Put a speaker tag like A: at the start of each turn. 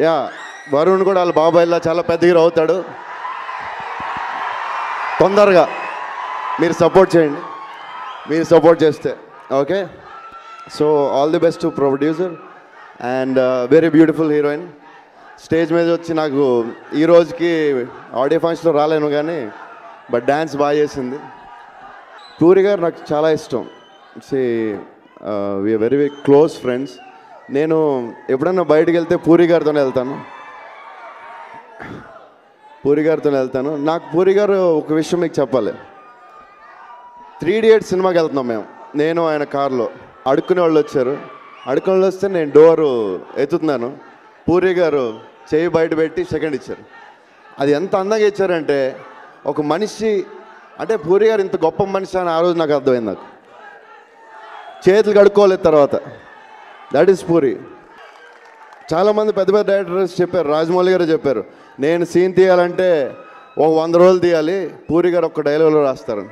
A: Yeah Varun కూడా వాళ్ళ బాబాయ్లా చాలా పెద్ద హీరో అవుతాడు. తొందరగా మీరు సపోర్ట్ చేయండి. మీరు సపోర్ట్ చేస్తే okay so all the best to producer and very beautiful heroine stage మీద వచ్చి నాకు ఈ రోజుకి ఆడియో ఫంక్షన్లో రాలేను కానీ బట్ డ్యాన్స్ బాగా చేసింది. పూరి గారు నాకు చాలా ఇష్టం. See we are very very close friends నేను ఎప్పుడన్నా బయటకు వెళ్తే పూరి గారితోనే వెళ్తాను. పూరి గారితో వెళ్తాను. నాకు పూరి గారు ఒక విషయం మీకు చెప్పాలి. త్రీ ఇడియట్స్ సినిమాకి వెళ్తున్నాం మేము. నేను ఆయన కారులో. అడుక్కునే వాళ్ళు వచ్చారు. అడుక్కునే వాళ్ళు వస్తే నేను డోరు ఎత్తుతున్నాను. పూరి గారు చేయి బయట పెట్టి సెకండ్ ఇచ్చారు. అది ఎంత అందంగా ఇచ్చారంటే ఒక మనిషి అంటే పూరి గారు ఇంత గొప్ప మనిషి అని ఆ రోజు నాకు అర్థమైంది నాకు. చేతులు కడుక్కోలేదు తర్వాత. దట్ ఈస్ పూరి చాలామంది పెద్ద పెద్ద డైరెక్టర్స్ చెప్పారు రాజమౌళి గారు చెప్పారు నేను సీన్ తీయాలంటే ఓ వంద రోజులు తీయాలి పూరి గారు ఒక డైలాగులో రాస్తారు.